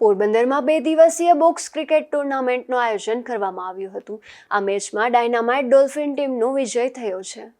પોરબંદરમાં બે દિવસીય બોક્સ ક્રિકેટ ટુર્નામેન્ટનું આયોજન કરવામાં આવ્યું હતું. આ મેચમાં ડાયનામાઇટ ડોલ્ફિન ટીમનો વિજય થયો છે.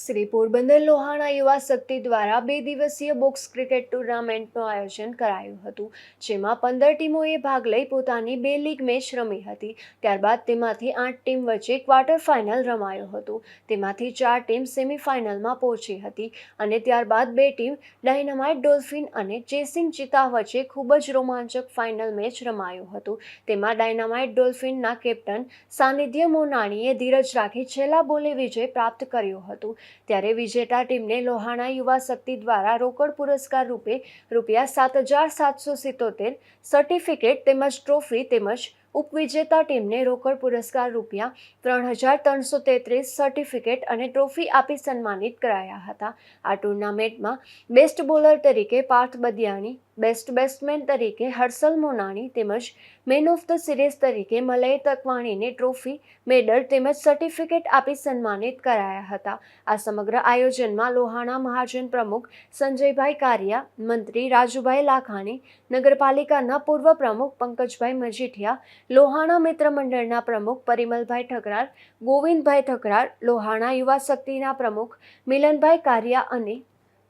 શ્રી પોરબંદર લોહાણા યુવા શક્તિ દ્વારા બે દિવસીય બોક્સ ક્રિકેટ ટુર્નામેન્ટનું આયોજન કરાયું હતું, જેમાં પંદર ટીમોએ ભાગ લઈ પોતાની બે લીગ મેચ રમી હતી. ત્યારબાદ તેમાંથી આઠ ટીમ વચ્ચે ક્વાર્ટર ફાઇનલ રમાયું હતું. તેમાંથી ચાર ટીમ સેમિફાઇનલમાં પહોંચી હતી અને ત્યારબાદ બે ટીમ ડાયનામાઇટ ડોલ્ફિન અને ચેસિંગ ચિતા વચ્ચે ખૂબ જ રોમાંચક ફાઇનલ મેચ રમાયું હતું. તેમાં ડાયનામાઇટ ડોલ્ફિનના કેપ્ટન સાનિધ્ય મોનાણીએ ધીરજ રાખી છેલ્લા બોલે વિજય પ્રાપ્ત કર્યો હતો. ત્યારે વિજેતા ટીમને લોહાણા યુવા શક્તિ દ્વારા રોકડ પુરસ્કાર રૂપે રૂપિયા સાત હજાર સાતસો સિત્તોતેર સર્ટિફિકેટ તેમજ ટ્રોફી તેમજ ઉપવિજેતા ટીમને રોકડ પુરસ્કાર રૂપિયા ત્રણ હજાર ત્રણસો તેત્રીસ સર્ટિફિકેટ અને ટ્રોફી આપી સન્માનિત કરાયા હતા. આ ટુર્નામેન્ટમાં બેસ્ટ બોલર તરીકે પાર્થ બદિયાણી, બેસ્ટ બેટ્સમેન તરીકે હર્ષલ મોનાણી તેમજ મેન ઓફ ધ સિરીઝ તરીકે મલય તકવાણીને ટ્રોફી, મેડલ તેમજ સર્ટિફિકેટ આપી સન્માનિત કરાયા હતા. આ સમગ્ર આયોજનમાં લોહાણા મહાજન પ્રમુખ સંજયભાઈ કારિયા, મંત્રી રાજુભાઈ લાખાણી, નગરપાલિકાના પૂર્વ પ્રમુખ પંકજભાઈ મજીઠિયા લોહાણા મિત્ર મંડળના પ્રમુખ પરિમલભાઈ ઠકરાર, ગોવિંદભાઈ ઠકરાર, લોહાણા યુવા શક્તિના પ્રમુખ મિલનભાઈ કારિયા અને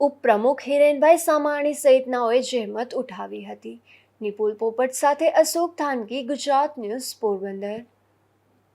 ઉપપ્રમુખ હિરેનભાઈ સામાણી સહિતનાઓએ જહેમત ઉઠાવી હતી. નિપુલ પોપટ સાથે અશોક થાનકી ગુજરાત ન્યૂઝ પોરબંદર.